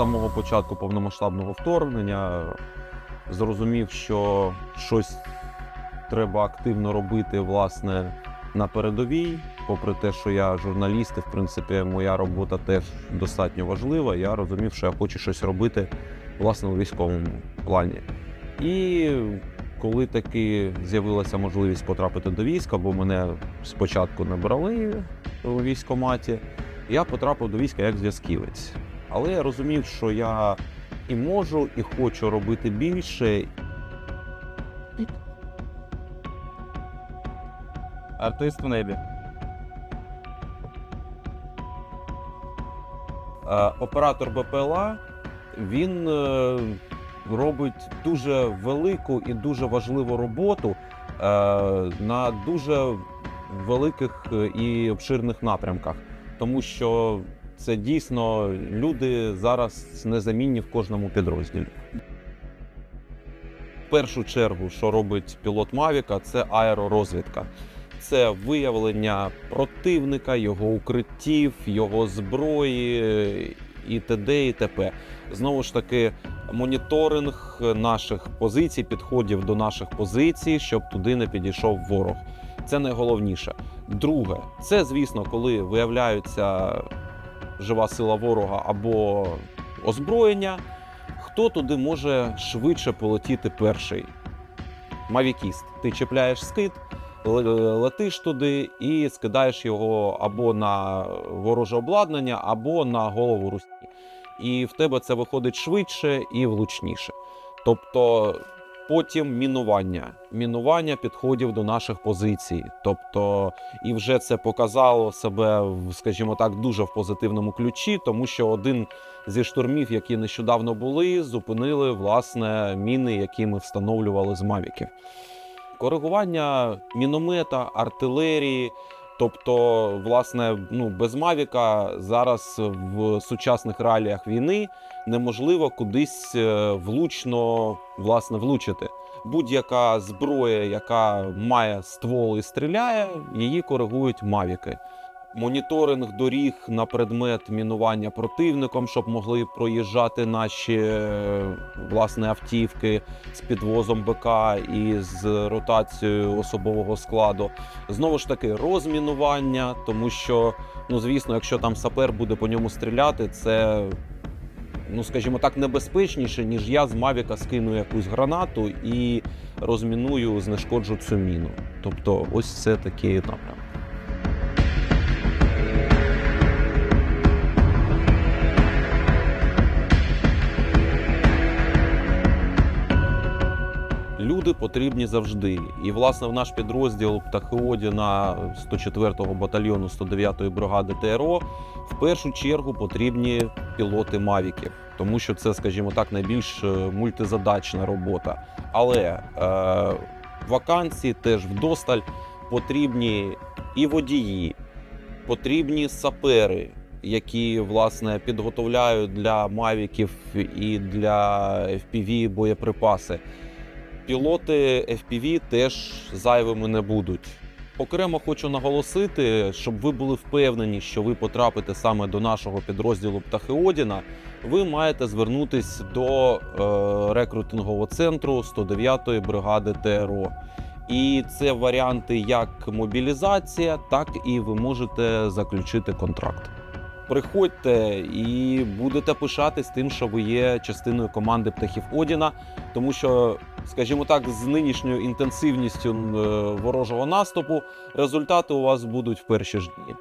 самого початку повномасштабного вторгнення зрозумів, що щось треба активно робити власне на передовій. Попри те, що я журналіст, і в принципі моя робота теж достатньо важлива. Я розумів, що я хочу щось робити власне у військовому плані. І коли таки з'явилася можливість потрапити до війська, бо мене спочатку не брали у військкоматі, я потрапив до війська як зв'язківець. Але я розумів, що я і можу, і хочу робити більше. Артист в небі. Оператор БПЛА він е, робить дуже велику і дуже важливу роботу е, на дуже великих е, і обширних напрямках, тому що це дійсно люди зараз незамінні в кожному підрозділі. В першу чергу, що робить пілот Мавіка, це аеророзвідка. Це виявлення противника, його укриттів, його зброї і т.д. і т.п. Знову ж таки, моніторинг наших позицій, підходів до наших позицій, щоб туди не підійшов ворог. Це найголовніше. Друге, це звісно, коли виявляється жива сила ворога або озброєння, хто туди може швидше полетіти перший. Мавікіст. Ти чіпляєш скид, летиш туди і скидаєш його або на вороже обладнання, або на голову русні. І в тебе це виходить швидше і влучніше. Тобто потім мінування. Мінування підходів до наших позицій. Тобто, і вже це показало себе, скажімо так, дуже в позитивному ключі, тому що один зі штурмів, які нещодавно були, зупинили власне міни, які ми встановлювали з мавіків коригування міномета, артилерії. Тобто, власне, ну без Мавіка зараз в сучасних реаліях війни неможливо кудись е, влучно власне влучити. Будь-яка зброя, яка має ствол і стріляє, її коригують мавіки. Моніторинг доріг на предмет мінування противником, щоб могли проїжджати наші е, власне автівки з підвозом БК і з ротацією особового складу. Знову ж таки, розмінування, тому що, ну звісно, якщо там сапер буде по ньому стріляти, це. Ну, скажімо так, небезпечніше, ніж я з Мавіка скину якусь гранату і розміную, знешкоджу цю міну. Тобто, ось це такий напрям. Люди потрібні завжди. І, власне, в наш підрозділ Птахеодіна 104-го батальйону 109-ї бригади ТРО в першу чергу потрібні пілоти Мавіків, тому що це, скажімо так, найбільш е, мультизадачна робота. Але е, вакансії теж вдосталь потрібні і водії, потрібні сапери, які власне підготовляють для мавіків і для FPV боєприпаси. Пілоти FPV теж зайвими не будуть. Окремо хочу наголосити, щоб ви були впевнені, що ви потрапите саме до нашого підрозділу Птахеодіна, ви маєте звернутись до е, рекрутингового центру 109-ї бригади ТРО. І це варіанти як мобілізація, так і ви можете заключити контракт. Приходьте і будете пишатись тим, що ви є частиною команди птахів Одіна, тому що, скажімо так, з нинішньою інтенсивністю е, ворожого наступу результати у вас будуть в перші ж дні.